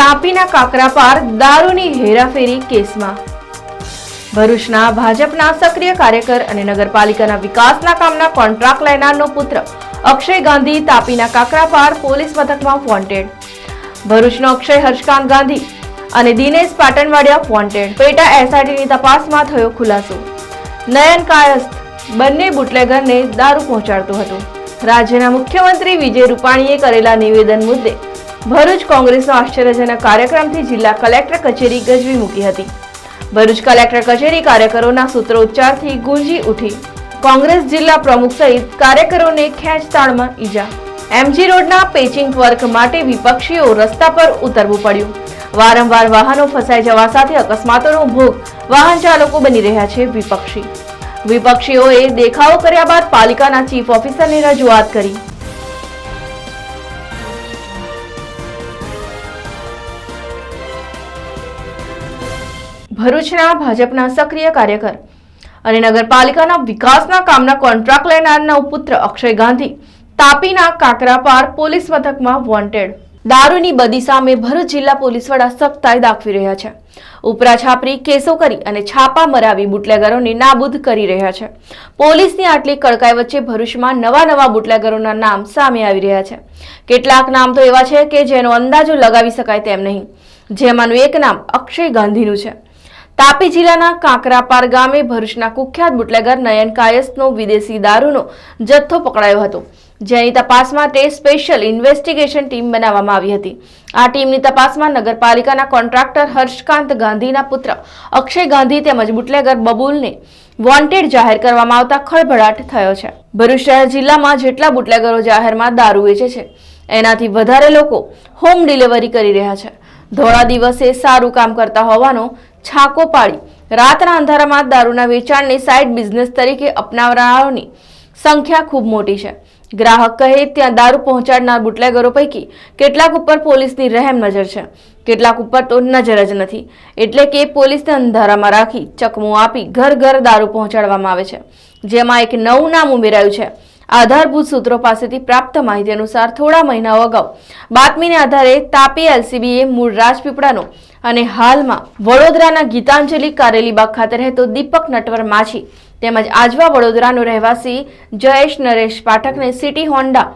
તાપીના કાકરાપાર દારૂની હેરાફેરી કેસમાં. ભરૂચના ભાજપના સક્રિય કાર્યકર અને નગરપાલિકાના વિકાસના કામના કોન્ટ્રાક્ટ લેનારનો પુત્ર અક્ષય ગાંધી તાપીના કાકરાપાર પોલીસ મથકમાં વોન્ટેડ ભરૂચનો અક્ષય હર્ષકાંત ગાંધી અને દિનેશ પાટણવાડિયા વોન્ટેડ પેટા એસઆઈટીની તપાસમાં થયો ખુલાસો. નયન કાયસ્થ બંને બુટલેગરને દારૂ પહોંચાડતું હતું. રાજ્યના મુખ્યમંત્રી વિજય રૂપાણીએ કરેલા નિવેદન મુદ્દે ભરૂચ કોંગ્રેસનો આશ્ચર્યજનક કાર્યક્રમથી જિલ્લા કલેક્ટર કચેરી ગજવી મૂકી હતી. ભરૂચ કલેક્ટર કચેરી કાર્યકરોના સૂત્રોચ્ચારથી ગુંજી ઉઠી. કોંગ્રેસ જિલ્લા પ્રમુખ સહિત કાર્યકરોને ખેંચતાણમાં ઈજા. એમજી રોડના પેચિંગ વર્ક માટે વિપક્ષીઓ રસ્તા પર ઉતરવું પડ્યું. વારંવાર વાહનો ફસાઈ જવા સાથે અકસ્માતોનો ભોગ વાહન ચાલકો બની રહ્યા છે વિપક્ષી. વિપક્ષીઓએ દેખાવો કર્યા બાદ પાલિકાના ચીફ ઓફિસરને રજૂઆત કરી. ભરૂચના ભાજપના સક્રિય કાર્યકર અને નગરપાલિકાના વિકાસના કામના કોન્ટ્રાક્ટ લેનારના પુત્ર અક્ષય ગાંધી, તાપીના કાકરાપાર પોલીસ મથકમાં વોન્ટેડ. દારૂની બદી સામે ભરૂચ જિલ્લા પોલીસ વડા સખ્તાઈ દાખવી રહ્યા છે. ઉપરા છાપરી કેસો કરી અને છાપા મરાવી બુટલેગરોને નાબૂદ કરી રહ્યા છે. પોલીસની આટલી કડકાઈ વચ્ચે ભરૂચમાં નવા નવા બુટલેગરોના નામ સામે આવી રહ્યા છે. કેટલાક નામ તો એવા છે કે જેનો અંદાજો લગાવી શકાય તેમ નહીં. જેમાંનું એક નામ અક્ષય ગાંધીનું છે. તાપી જિલ્લાના કાંકરાપાર ગામે ભરૂચના કુખ્યાત બુટલેગર નયન કાયસનો વિદેશી દારૂનો જથ્થો પકડાયો હતો, જેની તપાસ માટે સ્પેશિયલ ઇન્વેસ્ટિગેશન ટીમ બનાવવામાં આવી હતી. આ ટીમની તપાસમાં નગરપાલિકાના કોન્ટ્રાક્ટર હર્ષકાંત ગાંધીના પુત્ર અક્ષય ગાંધી તેમજ બુટલેગર બબુલને વોન્ટેડ જાહેર કરવામાં આવતા ખળભળાટ થયો છે. ભરૂચ શહેર જિલ્લામાં જેટલા બુટલેગરો જાહેરમાં દારૂ વેચે છે, એનાથી વધારે લોકો હોમ ડિલિવરી કરી રહ્યા છે. ધોળા દિવસે સારું કામ કરતા હોવાનો છાકો પાડી. રાતના અંધારામાં દારૂના વેચાણને સાઇડ બિઝનેસ તરીકે અપનાવનારાઓની સંખ્યા ખૂબ મોટી છે. ગ્રાહક કહે, ત્યાં દારૂ પહોંચાડનાર બુટલેગરો પૈકી કેટલાક ઉપર પોલીસની રહેમ નજર છે. કેટલાક ઉપર તો નજર જ નથી. એટલે કે પોલીસને અંધારામાં રાખી ચકમું આપી ઘર ઘર દારૂ પહોંચાડવામાં આવે છે. જેમાં એક નવું નામ ઉમેરાયું છે. આધારભૂત સૂત્રો પાસેથી પ્રાપ્ત માહિતી અનુસાર થોડા મહિનાઓ અગાઉ બાતમીને આધારે તાપી એલસીબીએ મૂળ રાજપીપળાનો અને હાલમાં વડોદરાના ગીતાંજલિ કારેલીબાગ ખાતે રહેતો દીપક નટવર માછી તેમજ આજવા વડોદરાનો રહેવાસી જયેશ નરેશ પાઠકને સિટી હોન્ડા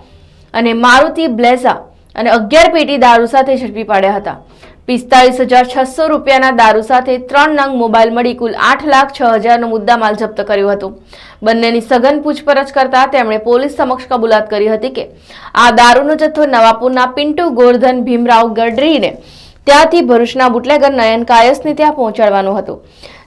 અને મારુતિ બ્લેઝા અને અગિયાર પેટી દારૂ સાથે ઝડપી પાડ્યા હતા. પિસ્તાળીસ હજાર છસો રૂપિયાના દારૂ સાથે ત્રણ નંગ મોબાઈલ મળી કુલ આઠ લાખ છ હજારનો મુદ્દામાલ જપ્ત કર્યો હતો. બંનેની સઘન પૂછપરછ કરતા તેમણે પોલીસ સમક્ષ કબૂલાત કરી હતી કે, આ દારૂનો જથ્થો નવાપુરના પિન્ટુ ગોરધન ભીમરાવ ગડરીને ત્યાંથી ભરૂચના બુટલેગર નયન કાયસને ત્યાં પહોંચાડવાનું હતું.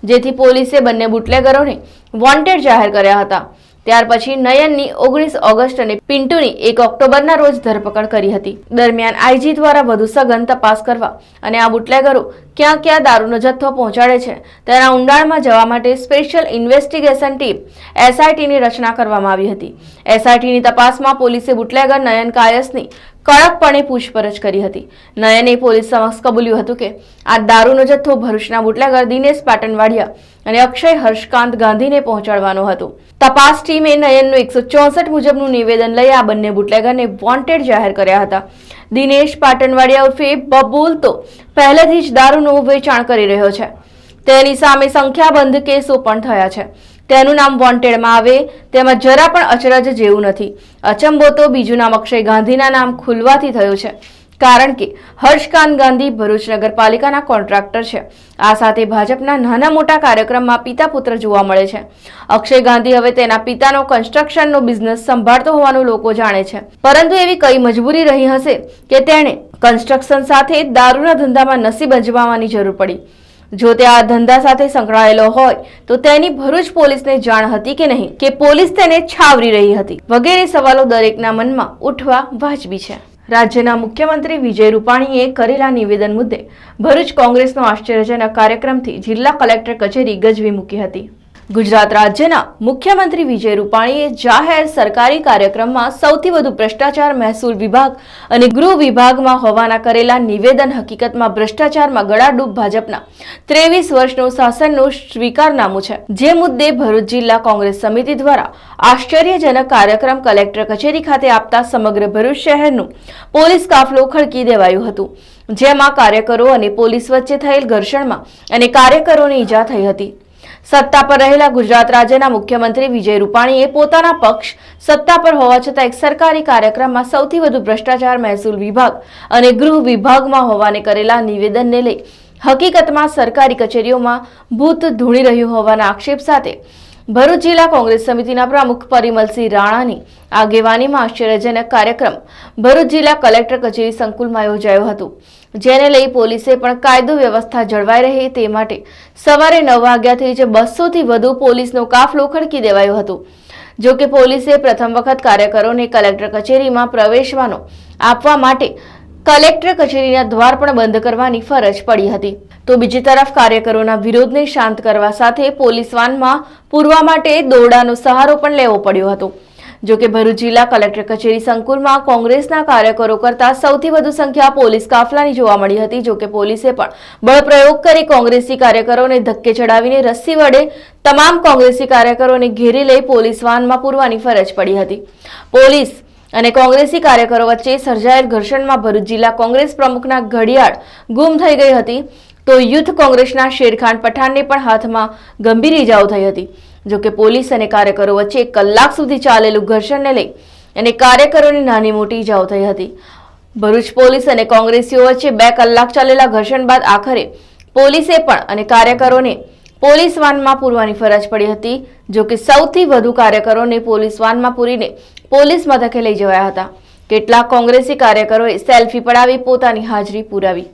જેથી પોલીસે બંને બુટલેગરોને વોન્ટેડ જાહેર કર્યા હતા. ત્યાર પછી નયનની ઓગણીસ ઓગસ્ટ અને પિન્ટુની એક ઓક્ટોબરના રોજ ધરપકડ કરી હતી. દરમિયાન આઈજી દ્વારા વધુ સઘન તપાસ કરવા અને આ બુટલેગરો ક્યાં ક્યાં દારૂનો જથ્થો પહોંચાડે છે તેના ઊંડાણમાં જવા માટે સ્પેશિયલ ઇન્વેસ્ટિગેશન ટીમ એસઆઈટીની રચના કરવામાં આવી હતી. એસઆઈટીની તપાસમાં પોલીસે બુટલેગર નયન કાયસની કડકપણે પૂછપરછ કરી હતી. નયને પોલીસ સમક્ષ કબૂલ્યું હતું કે આ દારૂનો જથ્થો ભરૂચના બુટલાગર દિનેશ પાટણવાડિયા અને અક્ષય હર્ષકાંત ગાંધીને પહોંચાડવાનો હતો. તપાસ ટીમે નયનનું એકસો ચોસઠ મુજબનું નિવેદન લઈ આ બંને બુટલેગરને વોન્ટેડ જાહેર કર્યા હતા. દિનેશ પાટણવાડિયા ઉર્ફે બબુલ તો પહેલેથી જ દારૂનું વેચાણ કરી રહ્યો છે. તેની સામે સંખ્યાબંધ કેસો પણ થયા છે. તેનું નામ વોન્ટેડમાં આવે, તેમાં જરા પણ અચરજ જેવું નથી. અચંબો તો બીજું નામ અક્ષય ગાંધીના નામ ખુલવાથી થયું છે. કારણ કે હર્ષકાંત ગાંધી ભરૂચ નગરપાલિકાના કોન્ટ્રાક્ટર છે. આ સાથે ભાજપના નાના મોટા કાર્યક્રમમાં પિતા પુત્ર જોવા મળે છે. અક્ષય ગાંધી હવે તેના પિતાનો કન્સ્ટ્રક્શનનો બિઝનેસ સંભાળતો હોવાનું લોકો જાણે છે. પરંતુ એવી કઈ મજબૂરી રહી હશે કે તેણે કન્સ્ટ્રક્શન સાથે દારૂના ધંધામાં નસીબ અજમાવવાની જરૂર પડી? જો તે આ ધંધા સાથે સંકળાયેલો હોય, તો તેની ભરૂચ પોલીસને જાણ હતી કે નહીં કે પોલીસ તેને છાવરી રહી હતી. વગેરે સવાલો દરેકના મનમાં ઉઠવા વાજબી છે. રાજ્યના મુખ્યમંત્રી વિજય રૂપાણીએ કરેલા નિવેદન મુદ્દે ભરૂચ કોંગ્રેસનો આશ્ચર્યજનક કાર્યક્રમથી જિલ્લા કલેક્ટર કચેરી ગજવી મૂકી હતી. ગુજરાત રાજ્યના મુખ્યમંત્રી વિજય રૂપાણીએ જાહેર સરકારી કાર્યક્રમમાં સૌથી વધુ ભ્રષ્ટાચાર મહેસૂલ વિભાગ અને ગૃહ વિભાગમાં હોવાના કરેલા નિવેદન હકીકતમાં ભ્રષ્ટાચારમાં ગળાડૂબ ભાજપના ત્રેવીસ વર્ષનું શાસનનું સ્વીકારનામું છે. જે મુદ્દે ભરૂચ જિલ્લા કોંગ્રેસ સમિતિ દ્વારા આશ્ચર્યજનક કાર્યક્રમ કલેક્ટર કચેરી ખાતે આપતા સમગ્ર ભરૂચ શહેરનું પોલીસ કાફલો ખડકી દેવાયું હતું. જેમાં કાર્યકરો અને પોલીસ વચ્ચે થયેલ ઘર્ષણમાં અને કાર્યકરોને ઈજા થઈ હતી. સત્તા પર રહેલા ગુજરાત રાજ્યના મુખ્યમંત્રી વિજય રૂપાણીએ પોતાના પક્ષ સત્તા પર હોવા છતાં એક સરકારી કાર્યક્રમમાં સૌથી વધુ ભ્રષ્ટાચાર મહેસૂલ વિભાગ અને ગૃહ વિભાગમાં હોવાને કરેલા નિવેદનને લઈ હકીકતમાં સરકારી કચેરીઓમાં ભૂત ધૂણી રહ્યું હોવાના આક્ષેપ સાથે ભરૂચ જિલ્લા કોંગ્રેસ સમિતિના પ્રમુખ પરિમલસિંહ રાણાની આગેવાનીમાં આશ્ચર્યજનક કાર્યક્રમ ભરૂચ જિલ્લા કલેક્ટર કચેરી સંકુલમાં યોજાયો હતો, જેને લઈ પોલીસે પણ કાયદો વ્યવસ્થા જળવાઈ રહે તે માટે સવારે નવ વાગ્યાથી જ બસોથી વધુ પોલીસનો કાફલો ખડકી દેવાયો હતો. જો કે પોલીસે પ્રથમ વખત કાર્યકરોને કલેક્ટર કચેરીમાં પ્રવેશવાનો આપવા માટે કલેક્ટર કચેરીના દ્વાર પણ બંધ કરવાની ફરજ પડી હતી. તો બીજી તરફ કાર્યકરોના વિરોધને શાંત કરવા સાથે પોલીસ વાનમાં પૂરવા માટે દોરડાનો સહારો પણ લેવો પડ્યો હતો. જો કે ભરૂચ જિલ્લા કલેક્ટર કચેરી સંકુલમાં કોંગ્રેસના કાર્યકરો કરતા સૌથી વધુ સંખ્યા પોલીસ કાફલાની જોવા મળી હતી. જો કે પોલીસે પણ બળપ્રયોગ કરી કોંગ્રેસી કાર્યકરોને ધક્કે ચડાવીને રસ્સી વડે તમામ કોંગ્રેસી કાર્યકરોને ઘેરી લઈ પોલીસ વાનમાં પૂરવાની ફરજ પડી હતી. પોલીસ અને કોંગ્રેસી કાર્યકરો વચ્ચે સર્જાયેલ ઘર્ષણમાં ભરૂચ જિલ્લા કોંગ્રેસ પ્રમુખના ઘડિયાળ ગુમ થઈ ગઈ હતી. તો યુથ કોંગ્રેસના શેરખાન પઠાણને પણ હાથમાં ગંભીર ઇજાઓ થઈ હતી. જોકે પોલીસ અને કાર્યકરો વચ્ચે કલાક સુધી ચાલેલું ઘર્ષણને લઈ અને કાર્યકરોની નાની મોટી ઇજાઓ થઈ હતી. ભરૂચ પોલીસ અને કોંગ્રેસીઓ વચ્ચે બે કલાક ચાલેલા ઘર્ષણ બાદ આખરે પોલીસે પણ અને કાર્યકરોને પોલીસ વાનમાં પૂરવાની ફરજ પડી હતી. જો કે સૌથી વધુ કાર્યકરોને પોલીસ વાનમાં પૂરીને પોલીસ મથકે લઈ જવાયા હતા. કેટલાક કોંગ્રેસી કાર્યકરોએ સેલ્ફી પડાવી પોતાની હાજરી પુરાવી.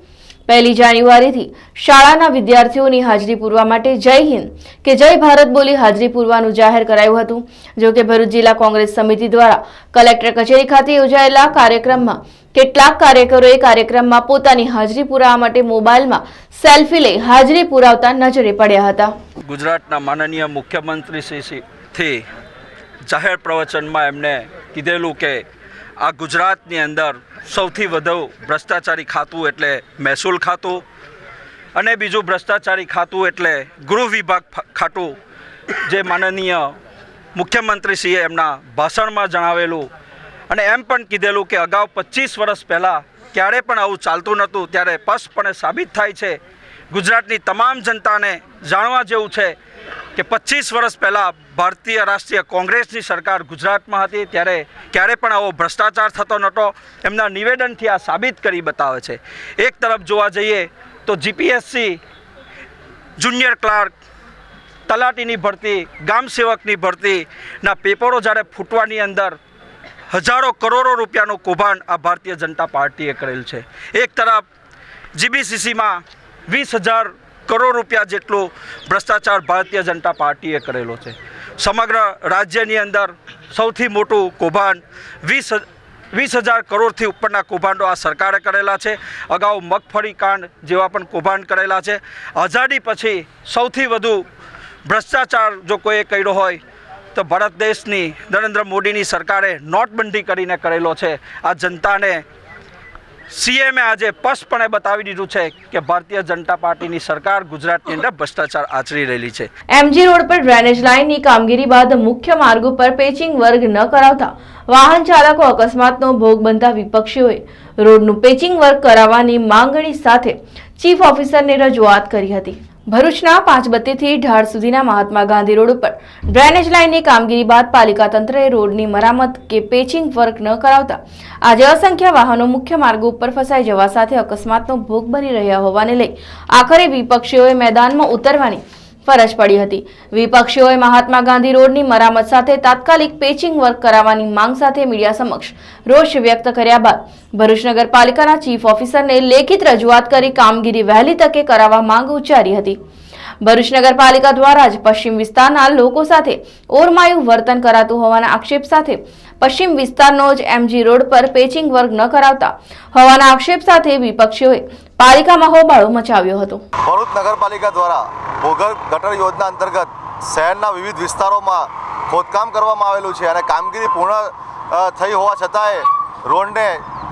પહેલી જાન્યુઆરીથી શાળાના વિદ્યાર્થીઓની હાજરી પૂરવા માટે જય હિન્દ કે જય ભારત બોલી હાજરી પૂરવાનું જાહેર કરાયું હતું. જો કે ભરૂચ જિલ્લા કોંગ્રેસ સમિતિ દ્વારા કલેક્ટર કચેરી ખાતે યોજાયેલા કાર્યક્રમમાં કેટલાક કાર્યકરોએ કાર્યક્રમમાં પોતાની હાજરી પુરાવા માટે મોબાઈલમાં સેલ્ફી લઈ હાજરી પુરાવતા નજરે પડ્યા હતા. ગુજરાતના માનનીય મુખ્યમંત્રી શ્રીથી જાહેર પ્રવચનમાં એમણે કીધેલું કે આ ગુજરાતની અંદર સૌથી વધુ ભ્રષ્ટાચારી ખાતું એટલે મહેસૂલ ખાતું અને બીજું ભ્રષ્ટાચારી ખાતું એટલે ગૃહ વિભાગ ખાતું, જે માનનીય મુખ્યમંત્રીશ્રીએ એમના ભાષણમાં જણાવેલું અને એમ પણ કીધેલું કે અગાઉ પચીસ વર્ષ પહેલાં ક્યારે પણ આવું ચાલતું નહોતું, ત્યારે સ્પષ્ટપણે સાબિત થાય છે ગુજરાતની તમામ જનતાને જાણવા જેવું છે કે પચીસ વર્ષ પહેલાં ભારતીય રાષ્ટ્રીય કોંગ્રેસની સરકાર ગુજરાતમાં હતી, ત્યારે ક્યારે પણ આવો ભ્રષ્ટાચાર થતો નહોતો. એમના નિવેદનથી આ સાબિત કરી બતાવે છે. એક તરફ જોવા જઈએ તો જીપીએસસી જુનિયર ક્લાર્ક, તલાટીની ભરતી, ગામ સેવકની ભરતીના પેપરો જ્યારે ફૂટવાની અંદર હજારો કરોડો રૂપિયાનું કૌભાંડ આ ભારતીય જનતા પાર્ટીએ કરેલ છે. એક તરફ જીબીસીસીમાં વીસ હજાર કરોડ રૂપિયા જેટલું ભ્રષ્ટાચાર ભારતીય જનતા પાર્ટીએ કરેલો છે. સમગ્ર રાજ્યની અંદર સૌથી મોટું કૌભાંડ વીસ વીસ હજાર કરોડથી ઉપરના કૌભાંડો આ સરકારે કરેલા છે. અગાઉ મગફળી કાંડ જેવા પણ કૌભાંડ કરેલા છે. આઝાદી પછી સૌથી વધુ ભ્રષ્ટાચાર જો કોઈએ કર્યો હોય, તો ભારત દેશની નરેન્દ્ર મોદીની સરકારે નોટબંધી કરીને કરેલો છે. આ જનતાને સીએમએ આજે સ્પષ્ટપણે બતાવી દીધું છે કે ભારતીય જનતા પાર્ટીની સરકાર ગુજરાતની અંદર ભ્રષ્ટાચાર આચરી રહેલી છે. એમજી રોડ પર ડ્રેનેજ લાઇનની કામગીરી બાદ મુખ્ય માર્ગ ઉપર પેચિંગ વર્ગ ન કરાવતા વાહન ચાલકો અકસ્માતનો ભોગ બનતા વિપક્ષીઓએ રોડનું પેચિંગ વર્ક કરાવવાની માંગણી સાથે ચીફ ઓફિસરને રજૂઆત કરી હતી. ભરૂચના પાંચબત્તીથી ઢાળ સુધીના મહાત્મા ગાંધી રોડ ઉપર. ડ્રેનેજ લાઇનની કામગીરી બાદ પાલિકા તંત્રએ રોડની મરામત કે પેચિંગ વર્ક ન કરાવતા આજે અસંખ્ય વાહનો મુખ્ય માર્ગો ઉપર ફસાઈ જવા સાથે અકસ્માતનો ભોગ બની રહ્યા હોવાને લઈ આખરે વિપક્ષીઓએ મેદાનમાં ઉતરવાની ફરજ પડી હતી. વિપક્ષીઓએ મહાત્મા ગાંધી રોડની મરામત સાથે તાત્કાલિક પેચિંગ વર્ક કરાવવાની માંગ સાથે મીડિયા સમક્ષ રોષ વ્યક્ત કર્યા બાદ ભરૂચ નગરપાલિકાના ચીફ ઓફિસરને લેખિત રજૂઆત કરી કામગીરી વહેલી તકે કરાવવા માંગ ઉચ્ચારી હતી. ભરૂચ નગરપાલિકા દ્વારા જ પશ્ચિમ વિસ્તારના લોકો સાથે ઓરમાયું વર્તન કરાતું હોવાના આક્ષેપ સાથે પશ્ચિમ વિસ્તારનો જ એમજી રોડ પર પેચિંગ વર્ક ન કરાવતા હોવાના આક્ષેપ સાથે વિપક્ષીઓએ પાલિકામાં હોબાળો મચાવ્યો હતો. ભરૂચ નગરપાલિકા દ્વારા ભૂગર્ભ ગટર યોજના અંતર્ગત શહેરના વિવિધ વિસ્તારોમાં ખોદકામ કરવામાં આવેલું છે અને કામગીરી પૂર્ણ થઈ હોવા છતાંય રોડને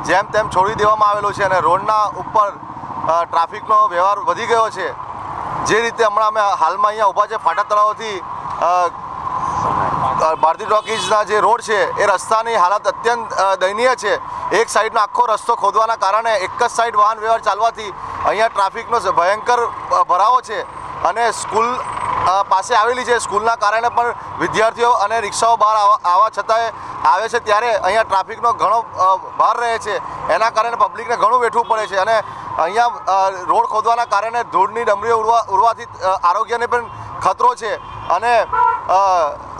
જેમ તેમ છોડી દેવામાં આવેલું છે અને રોડના ઉપર ટ્રાફિકનો વ્યવહાર વધી ગયો છે. જે રીતે હમણાં અમે હાલમાં અહીંયા ઊભા છે ફાટા તળાવથી ભારતી ટોકીઝના જે રોડ છે, એ રસ્તાની હાલત અત્યંત દયનીય છે. એક સાઈડનો આખો રસ્તો ખોદવાના કારણે એક જ સાઈડ વાહન વ્યવહાર ચાલવાથી અહીંયા ટ્રાફિકનો ભયંકર ભરાવો છે. અને સ્કૂલ પાસે આવેલી છે. સ્કૂલના કારણે પણ વિદ્યાર્થીઓ અને રિક્ષાઓ બહાર આવવા છતાંય આવે છે. ત્યારે અહીંયા ટ્રાફિકનો ઘણો ભાર રહે છે. એના કારણે પબ્લિકને ઘણું વેઠવું પડે છે. અને અહીંયા રોડ ખોદવાના કારણે ધૂળની ડમરીઓ ઉડવા, ઉડવાથી આરોગ્યને પણ ખતરો છે. અને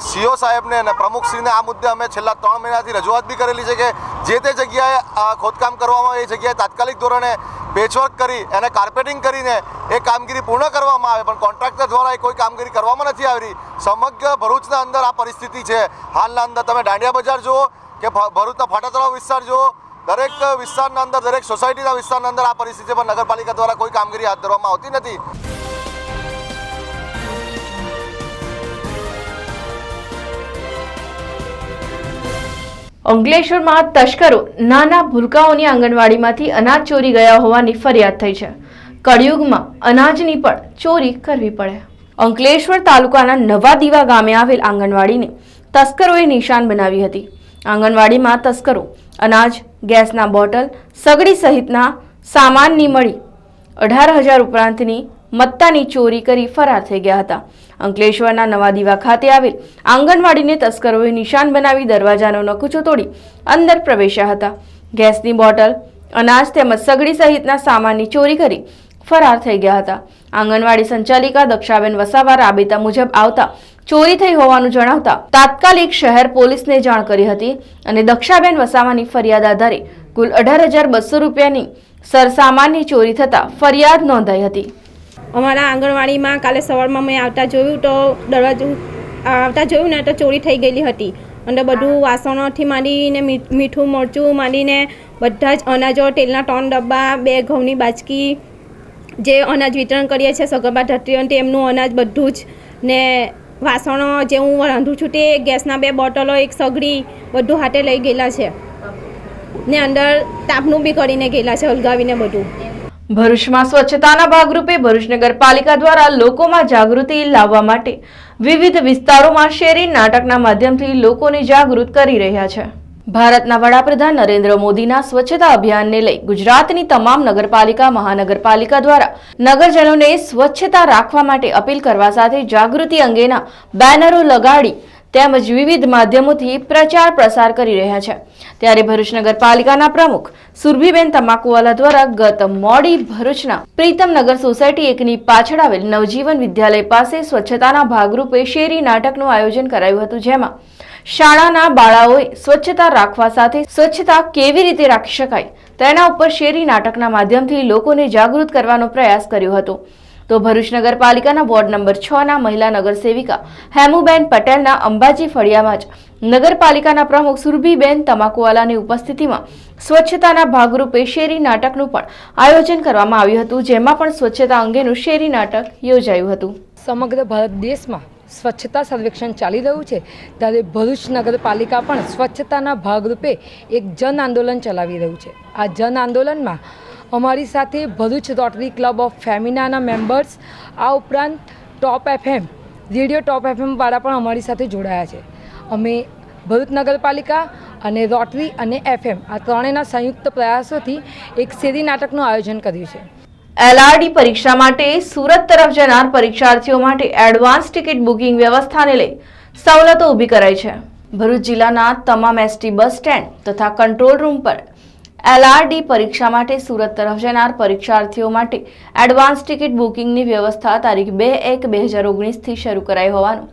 સીઓ સાહેબને અને પ્રમુખશ્રીને આ મુદ્દે અમે છેલ્લા ત્રણ મહિનાથી રજૂઆત બી કરેલી છે કે જે તે જગ્યાએ ખોદકામ કરવામાં આવે એ જગ્યાએ તાત્કાલિક ધોરણે પેચવર્ક કરી, એને કાર્પેટિંગ કરીને એ કામગીરી પૂર્ણ કરવામાં આવે, પણ કોન્ટ્રાક્ટર દ્વારા એ કોઈ કામગીરી કરવામાં નથી આવી સમગ્ર ભરૂચના અંદર આ પરિસ્થિતિ છે. હાલના અંદર તમે દાંડિયા બજાર જુઓ કે ભરૂચના ફાટા તળાવ વિસ્તાર જુઓ, દરેક વિસ્તારના અંદર, દરેક સોસાયટીના વિસ્તારના અંદર આ પરિસ્થિતિ પર નગરપાલિકા દ્વારા કોઈ કામગીરી હાથ ધરવામાં આવતી નથી. અંકલેશ્વરમાં તસ્કરો નાના ભૂલકાઓની આંગણવાડીમાંથી અનાજ ચોરી ગયા હોવાની ફરિયાદ થઈ છે. કળિયુગમાં અનાજની પણ ચોરી કરવી પડે. અંકલેશ્વર તાલુકાના નવા દીવા ગામે આવેલ આંગણવાડીને તસ્કરોએ નિશાન બનાવી હતી. આંગણવાડીમાં તસ્કરો અનાજ, ગેસના બોટલ, સગડી સહિતના સામાનની મળી અઢાર હજાર ઉપરાંતની મત્તાની ચોરી કરી ફરાર થઈ ગયા હતા. અંકલેશ્વરના નવા દીવા ખાતે આવેલ આંગણવાડીને તસ્કરોએ નિશાન બનાવી દરવાજાનો નકુચો તોડી અંદર પ્રવેશ્યા હતા. ગેસની બોટલ, અનાજ તેમજ સગડી સહિતના સામાનની ચોરી કરી ફરાર થઈ ગયા હતા. આંગણવાડી સંચાલિકા દક્ષાબેન વસાવા રાબેતા મુજબ આવતા ચોરી થઈ હોવાનું જણાવતા તાત્કાલિક શહેર પોલીસને જાણ કરી હતી અને દક્ષાબેન વસાવાની ફરિયાદ આધારે કુલ અઢાર હજાર બસો રૂપિયાની સરસામાનની ચોરી થતાં ફરિયાદ નોંધાઈ હતી. અમારા આંગણવાડીમાં કાલે સવારમાં મેં આવતા જોયું તો દરવાજો આવતા જોયું ને તો ચોરી થઈ ગયેલી હતી. અને બધું વાસણોથી માંડીને મીઠું, મરચું માંડીને બધા જ અનાજો તેલના ત્રણ ડબ્બા, બે ઘઉંની બાચકી જે અનાજ વિતરણ કરીએ છીએ, સગર્ભા ધરતીઓ તેમનું અનાજ બધું જ ને વાસણો જે હું રાંધું છું તે ગેસના બે બોટલો, એક સગડી બધું હાથે લઈ ગયેલા છે. ને અંદર તાપનું બી કરીને ગયેલા છે, હલગાવીને બધું. ભરૂચમાં સ્વચ્છતાના ભાગરૂપે ભરૂચ નગરપાલિકા દ્વારા લોકોમાં જાગૃતિ લાવવા માટે વિવિધ વિસ્તારોમાં શેરી નાટકના માધ્યમથી લોકોને જાગૃત કરી રહ્યા છે. ભારતના વડાપ્રધાન નરેન્દ્ર મોદીના સ્વચ્છતા અભિયાનને લઈ ગુજરાતની તમામ નગરપાલિકા, મહાનગરપાલિકા દ્વારા નગરજનોને સ્વચ્છતા રાખવા માટે અપીલ કરવા સાથે જાગૃતિ અંગેના બેનરો લગાડી તેમજ વિવિધ માધ્યમોથી પ્રચાર પ્રસાર કરી રહ્યા છે. ત્યારે ભરૂચ નગરપાલિકાના પ્રમુખ સુરભીબેન તમાકુવાલા દ્વારા ગત મોડી ભરૂચના પ્રીતમનગર સોસાયટી એકની પાછળ આવેલ નવજીવન વિદ્યાલય પાસે સ્વચ્છતાના ભાગરૂપે શેરી નાટકનું આયોજન કરાયું હતું. જેમાં શાળાના બાળાઓએ સ્વચ્છતા રાખવા સાથે સ્વચ્છતા કેવી રીતે રાખી શકાય તેના ઉપર શેરી નાટકના માધ્યમથી લોકોને જાગૃત કરવાનો પ્રયાસ કર્યો હતો. તો ભરૂચ નગરપાલિકાના વોર્ડ નંબર છ ના મહિલા નગરસેવિકા હેમુબેન પટેલના અંબાજી ફળિયામાં જ નગરપાલિકાના પ્રમુખ સુરભીબેન તમાકુવાલાની ઉપસ્થિતિમાં સ્વચ્છતાના ભાગરૂપે શેરી નાટકનું પણ આયોજન કરવામાં આવ્યું હતું, જેમાં પણ સ્વચ્છતા અંગેનું શેરી નાટક યોજાયું હતું. સમગ્ર ભારત દેશમાં સ્વચ્છતા સર્વેક્ષણ ચાલી રહ્યું છે, ત્યારે ભરૂચ નગરપાલિકા પણ સ્વચ્છતાના ભાગરૂપે એક જન આંદોલન ચલાવી રહ્યું છે. આ જન આંદોલનમાં અમારી સાથે ભરૂચ રોટરી ક્લબ ઓફ ફેમિનાના મેમ્બર્સ, આ ઉપરાંત ટોપ એફએમ, રેડિયો ટોપ એફએમવાળા પણ અમારી સાથે જોડાયા છે. અમે ભરૂચ નગરપાલિકા અને રોટરી અને એફએમ, આ ત્રણેયના સંયુક્ત પ્રયાસોથી એક શેરી નાટકનું આયોજન કર્યું છે. એલઆરડી પરીક્ષા માટે સુરત તરફ જનાર પરીક્ષાર્થીઓ માટે એડવાન્સ ટિકિટ બુકિંગ વ્યવસ્થાને લઈ સવલતો ઊભી કરાઈ છે. ભરૂચ જિલ્લાના તમામ એસટી બસ સ્ટેન્ડ તથા કંટ્રોલ રૂમ પર એલઆરડી પરીક્ષા માટે સુરત તરફ જનાર પરીક્ષાર્થીઓ માટે એડવાન્સ ટિકિટ બુકિંગની વ્યવસ્થા તારીખ બે એક બે હજાર ઓગણીસથી શરૂ કરાઈ હોવાનું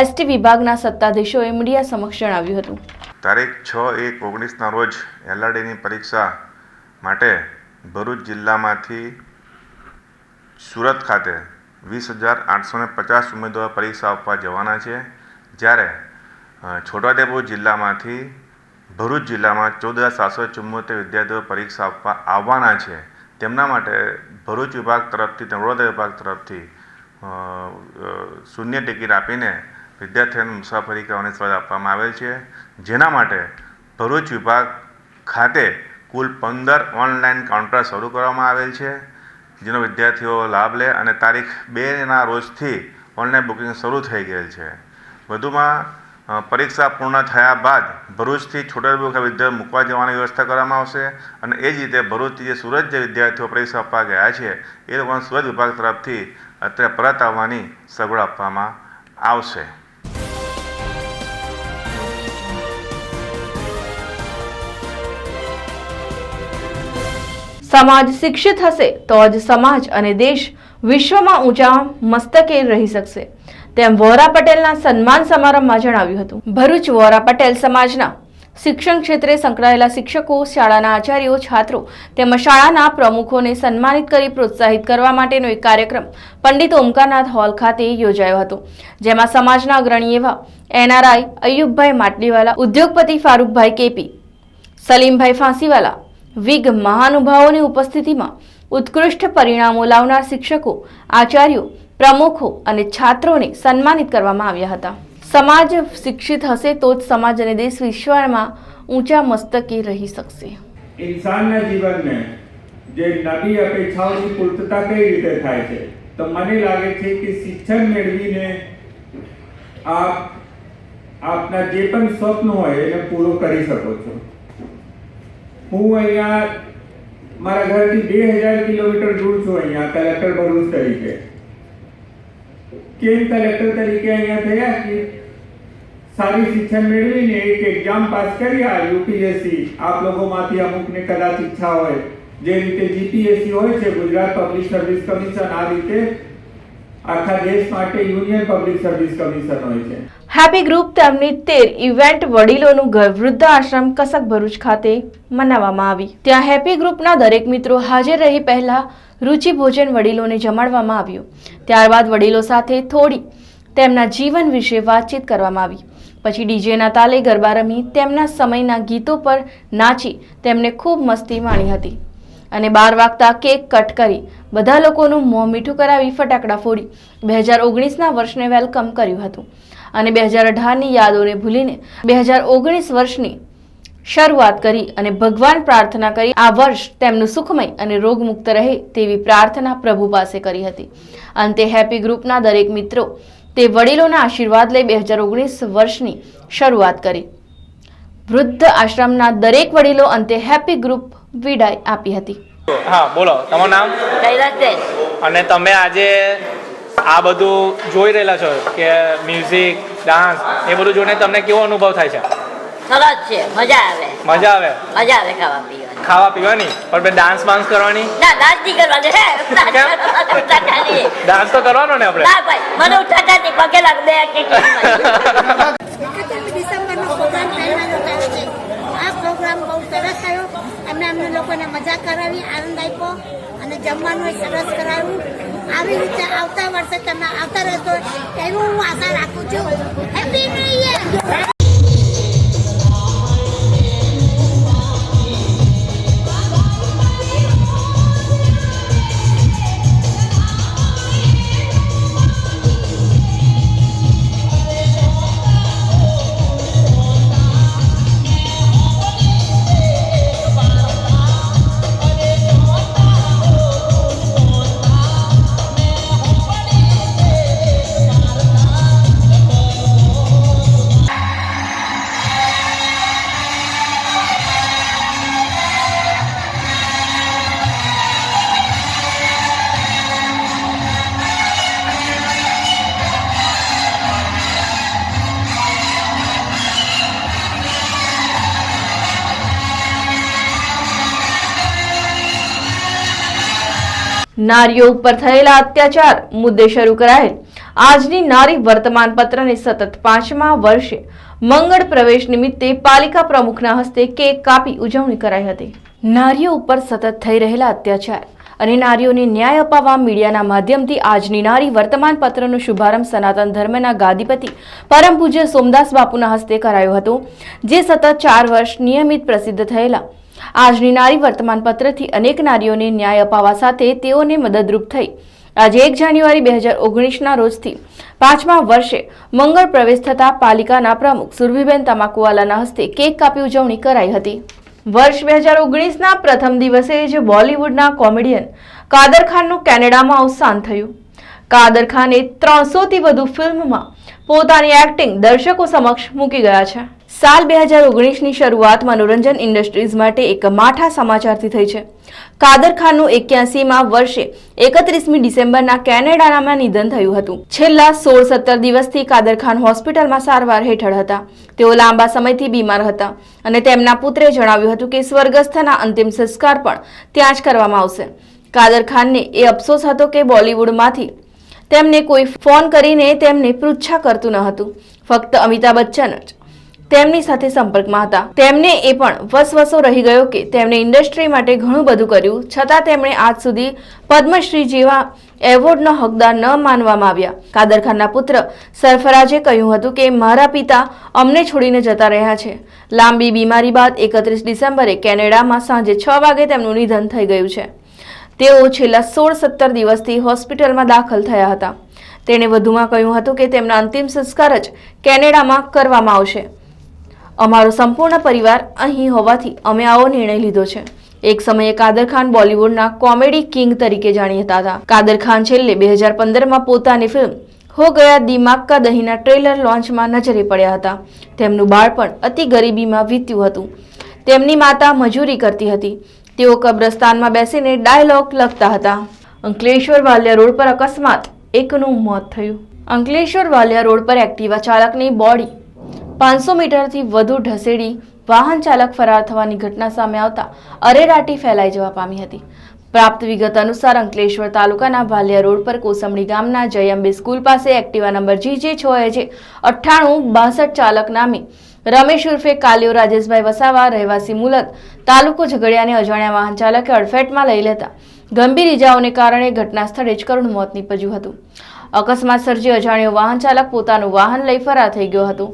એસટી વિભાગના સત્તાધીશોએ મીડિયા સમક્ષ જણાવ્યું હતું. તારીખ છ એક ઓગણીસના રોજ એલઆરડીની પરીક્ષા માટે ભરૂચ જિલ્લામાંથી સુરત ખાતે વીસ હજાર આઠસો ને પચાસ ઉમેદવાર પરીક્ષા આપવા જવાના છે. જ્યારે છોટાઉદેપુર જિલ્લામાંથી ભરૂચ જિલ્લામાં ચૌદ હજાર સાતસો ચુમ્મોતેર વિદ્યાર્થીઓ પરીક્ષા આપવા આવવાના છે. તેમના માટે ભરૂચ વિભાગ તરફથી વડોદરા વિભાગ તરફથી શૂન્ય ટિકિટ આપીને વિદ્યાર્થીઓને મુસાફરી કરવાની સલાહ આપવામાં આવેલ છે. જેના માટે ભરૂચ વિભાગ ખાતે કુલ પંદર ઓનલાઈન કાઉન્ટર શરૂ કરવામાં આવેલ છે, જેનો વિદ્યાર્થીઓ લાભ લે અને તારીખ બેના રોજથી ઓનલાઈન બુકિંગ શરૂ થઈ ગયેલ છે. વધુમાં પરીક્ષા પૂર્ણ થયા બાદ ભરૂચથી છોટાઉદેપુર વિદ્યાર્થી મૂકવા જવાની વ્યવસ્થા કરવામાં આવશે અને એ જ રીતે ભરૂચથી જે સુરત જે વિદ્યાર્થીઓ પરીક્ષા આપવા ગયા છે, એ લોકોને સુરત વિભાગ તરફથી અત્યારે પરત આવવાની સગવડ આપવામાં આવશે. સમાજ શિક્ષિત હશે તો જ સમાજ અને દેશ વિશ્વમાં ઊંચા મસ્તકે રહી શકશે. તેમ વોરા પટેલના સન્માન સમારંભમાં જણાવ્યું હતું. ભરૂચ વોરા પટેલ સમાજના શિક્ષણ ક્ષેત્રે સંકળાયેલા શિક્ષકો, શાળાના આચાર્યો, છાત્રો તેમજ શાળાના પ્રમુખોને સન્માનિત કરી પ્રોત્સાહિત કરવા માટેનો એક કાર્યક્રમ પંડિત ઓમકારનાથ હોલ ખાતે યોજાયો હતો, જેમાં સમાજના અગ્રણી એવા એનઆરઆઈ અયુબભાઈ માટલીવાલા, ઉદ્યોગપતિ ફારૂકભાઈ કેપી, સલીમભાઈ ફાંસીવાલા, વિગ મહાનુભાવોની ઉપસ્થિતિમાં ઉત્કૃષ્ટ પરિણામો લાવનાર શિક્ષકો, આચાર્યો પ્રમુખો અને છાત્રોને સન્માનિત કરવામાં આવ્યા હતા. સમાજ શિક્ષિત હશે તો જ સમાજ અને દેશ વિશ્વમાં ઊંચા મસ્તકે રહી શકશે. ઇન્સાનના જીવનને જે નવી અપેક્ષાઓની પૂર્તતા કઈ રીતે થાય છે? તો મને લાગે છે કે શિક્ષણ મેળવીને આપ, આપના જે પણ સ્વપ્ન હોય એને પૂરો કરી શકો છો. હું અહીંયા મારા ઘરથી બે હજાર કિલોમીટર દૂર છું અહીંયા, કલેક્ટર ભરૂચ તરીકે. કેમ કલેક્ટર તરીકે અહીંયા થયા કે સારી શિક્ષણ મેળવીને એક એક્ઝામ પાસ કરી આ યુપીએસસી આપ લોકોમાંથી અમુકને કદાચ ઈચ્છા હોય. જે રીતે જીપીએસસી હોય છે, ગુજરાત પબ્લિક સર્વિસ કમિશન આ રીતે આખા દેશ માટે યુનિયન પબ્લિક સર્વિસ કમિશન હોય છે. હેપી ગ્રુપ તેમની તેર ઇવેન્ટ વડીલોનું ઘર વૃદ્ધ આશ્રમ કસક ભરૂચ ખાતે મનાવવામાં આવી. ત્યાં હેપી ગ્રુપના દરેક મિત્રો હાજર રહી પહેલા રુચિ ભોજન વડીલોને જમાડવામાં આવ્યું. ત્યારબાદ વડીલો સાથે થોડી તેમના જીવન વિશે વાતચીત કરવામાં આવી. પછી ડીજેના તાલે ગરબા રમી તેમના સમયના ગીતો પર નાચી તેમને ખૂબ મસ્તી માણી હતી. અને બાર વાગતા કેક કટ કરી બધા લોકોનું મોં મીઠું કરાવી ફટાકડા ફોડી બે હજાર ઓગણીસના વર્ષને વેલકમ કર્યું હતું. અને બે હજાર અઢારની યાદોને ભૂલીને બે હજાર ઓગણીસ વર્ષની શરૂઆત કરી અને ભગવાન પ્રાર્થના કરી આ વર્ષ તેમનું સુખમય અને રોગમુક્ત રહે તેવી પ્રાર્થના પ્રભુ પાસે કરી હતી. અંતે હેપી ગ્રુપના દરેક મિત્રો તે વડીલોના આશીર્વાદ લઈ બે હજાર ઓગણીસ વર્ષની શરૂઆત કરી. વૃદ્ધ આશ્રમના દરેક વડીલો અંતે હેપી ગ્રુપ વિદાય આપી હતી. હા બોલો. તમારું નામ? અને તમે આજે આ બધું જોઈ રહેલા છો કે મ્યુઝિક ડાન્સ એ બધું જોઈને તમને કેવો અનુભવ થાય છે? સરસ છે મજા આવે. મજા આવે? મજા આવે ખાવા પીવાની. ખાવા પીવાની? પણ બે ડાન્સ બાન્સ કરવાની? ના ડાન્સ નહીં કરવાની. હે ડાન્સ તો કરવાનો ને આપણે? ના ભાઈ મને ઉઠાતા નહીં. પગે લાગ બે કે ડિસેમ્બરનો પ્રોગ્રામ પહેલાનો થયો છે. આ પ્રોગ્રામ બહુ સરસ થયો. અમે અમને લોકોને મજા કરાવી આનંદ આપ્યો. અને જમવાનું સરસ કરાવ્યું. આવી રીતે આવતા વર્ષે તમે આવતા રહેશો એવું હું આશા રાખું છું. હેપી નારીઓ ઉપર થયેલા અત્યાચાર મુદ્દે શરૂ કરાયેલ. આજની નારી વર્તમાન પત્રને સતત પાંચમા વર્ષે મંગળ પ્રવેશ નિમિત્તે પાલિકા પ્રમુખના હસ્તે કેક કાપી ઉજવણી કરાઈ હતી. નારીઓ ઉપર સતત થઈ રહેલા અત્યાચાર અને નારીઓને ન્યાય અપાવવા મીડિયાના માધ્યમથી આજની નારી વર્તમાન પત્રનો શુભારંભ સનાતન ધર્મના ગાદીપતિ પરમ પૂજ્ય સોમદાસ બાપુના હસ્તે કરાયો હતો, જે સતત ચાર વર્ષ નિયમિત પ્રસિદ્ધ થયેલા આજની નારી વર્તમાન પત્રથી અનેક નારીઓને ન્યાય અપાવવા સાથે તેઓને મદદરૂપ થઈ. આજે એક જાન્યુઆરી બે હજાર ઓગણીસના રોજથી પાંચમા વર્ષે મંગળ પ્રવેશ થતા પાલિકાના પ્રમુખ સુરભીબેન તમાકુવાલાના હસ્તે કેક કાપી ઉજવણી કરાઈ હતી. વર્ષ બે હજાર ઓગણીસના પ્રથમ દિવસે જ બોલિવૂડના કોમેડિયન કાદર ખાનનું કેનેડામાં અવસાન થયું. કાદર ખાને ત્રણસોથી વધુ ફિલ્મમાં પોતાની એક્ટિંગ દર્શકો સમક્ષ મૂકી ગયા છે. સાલ બે હજાર ઓગણીસની શરૂઆત મનોરંજન ઇન્ડસ્ટ્રીઝ માટે એક માઠા સમાચારથી થઈ છે. કાદર ખાનનું એક્યાસીમાં વર્ષે એકત્રીસમી ડિસેમ્બરના કેનેડામાં નિધન થયું હતું. છેલ્લા સોળ સત્તર દિવસથી કાદર ખાન હોસ્પિટલમાં સારવાર હેઠળ હતા. તેઓ લાંબા સમયથી બીમાર હતા અને તેમના પુત્રે જણાવ્યું હતું કે સ્વર્ગસ્થના અંતિમ સંસ્કાર પણ ત્યાં જ કરવામાં આવશે. કાદર ખાનને એ અફસોસ હતો કે બોલિવૂડમાંથી તેમને કોઈ ફોન કરીને તેમને પૃચ્છા કરતું ન હતું. ફક્ત અમિતાભ બચ્ચન જ તેમની સાથે સંપર્કમાં હતા. તેમને એ પણ વસવસો રહી ગયો કે તેમણે ઇન્ડસ્ટ્રી માટે ઘણું બધું કર્યું. છતાં તેમણે આજ સુધી પદ્મશ્રી જેવા એવોર્ડનો હકદાર ન માનવામાં આવ્યા. કાદર ખાનના પુત્ર સરફરાજે કહ્યું હતું કે, મારા પિતા અમને છોડીને જતા રહ્યા છે. લાંબી બીમારી બાદ એકત્રીસ ડિસેમ્બરે કેનેડામાં સાંજે છ વાગે તેમનું નિધન થઈ ગયું છે. તેઓ છેલ્લા સોળ સત્તર દિવસથી હોસ્પિટલમાં દાખલ થયા હતા. તેણે વધુમાં કહ્યું હતું કે, તેમના અંતિમ સંસ્કાર જ કેનેડામાં કરવામાં આવશે. અમારો સંપૂર્ણ પરિવાર અહીં હોવાથી અમે આવો નિર્ણય લીધો છે. એક સમયે કાદર ખાન બોલિવૂડના કોમેડી કિંગ તરીકે જાણીતા હતા. કાદર ખાન છેલ્લે બે હજાર પંદરમાં પોતાની ફિલ્મ હો ગયા દિમાગ કા દહીંના ટ્રેલર લોન્ચમાં નજરે પડ્યા હતા. તેમનું બાળપણ અતિ ગરીબીમાં વીત્યું હતું. તેમની માતા મજૂરી કરતી હતી. તેઓ કબ્રસ્તાનમાં બેસીને ડાયલોગ લખતા હતા. અંકલેશ્વર વાલિયા રોડ પર અકસ્માત. એકનું મોત થયું. અંકલેશ્વર વાલિયા રોડ પર એક્ટિવા ચાલકની બોડી પાંચસો મીટરથી વધુ ઢસેડી વાહન ચાલક ફરાર થવાની ઘટના સામે આવતા અરેરાટી ફેલાઈ જવા પામી હતી. પ્રાપ્ત વિગત અનુસાર અંકલેશ્વર તાલુકાના ભાલિયા રોડ પર કોસમડી ગામના જયંબે સ્કૂલ પાસે એક્ટિવા નંબર જી જે છ એજે અઠ્ઠાણું બાસઠ ચાલક નામે રમેશ ઉર્ફે કાલિયો રાજેશભાઈ વસાવા રહેવાસી મુલત તાલુકો ઝઘડિયાને અજાણ્યા વાહન ચાલકે અડફેટમાં લઈ લેતા ગંભીર ઇજાઓને કારણે ઘટના સ્થળે જ કરુણ મોત નીપજ્યું હતું. અકસ્માત સર્જી અજાણ્યો વાહન ચાલક પોતાનું વાહન લઈ ફરાર થઈ ગયો હતો.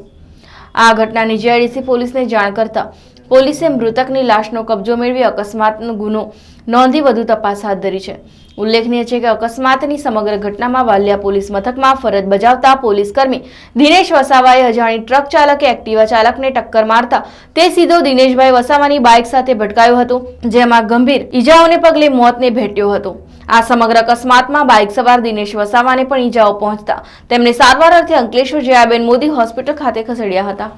આ ઘટનાની જીઆઈડીસી પોલીસને જાણ કરતા પોલીસે મૃતકની લાશનો કબજો મેળવી અકસ્માતનો ગુનો નોંધી વધુ તપાસ હાથ ધરી છે. ઉલ્લેખનીય છે કે અકસ્માતની સમગ્ર ઘટનામાં વાલિયા પોલીસ મથકમાં ફરજ બજાવતા પોલીસકર્મી દિનેશ વસાવાએ અજાણી ટ્રક ચાલકે એક્ટિવા ચાલકને ટક્કર મારતા તે સીધો દિનેશભાઈ વસાવાની બાઇક સાથે ભટકાયો હતો, જેમાં ગંભીર ઈજાઓને પગલે મોતને ભેટ્યો હતો. આ સમગ્ર અકસ્માતમાં બાઇક સવાર દિનેશ વસાવાને પણ ઈજાઓ પહોંચતા. તેમને સારવાર અર્થે અંકલેશ્વર જયાબેન મોદી હોસ્પિટલ ખાતે ખસેડ્યા હતા.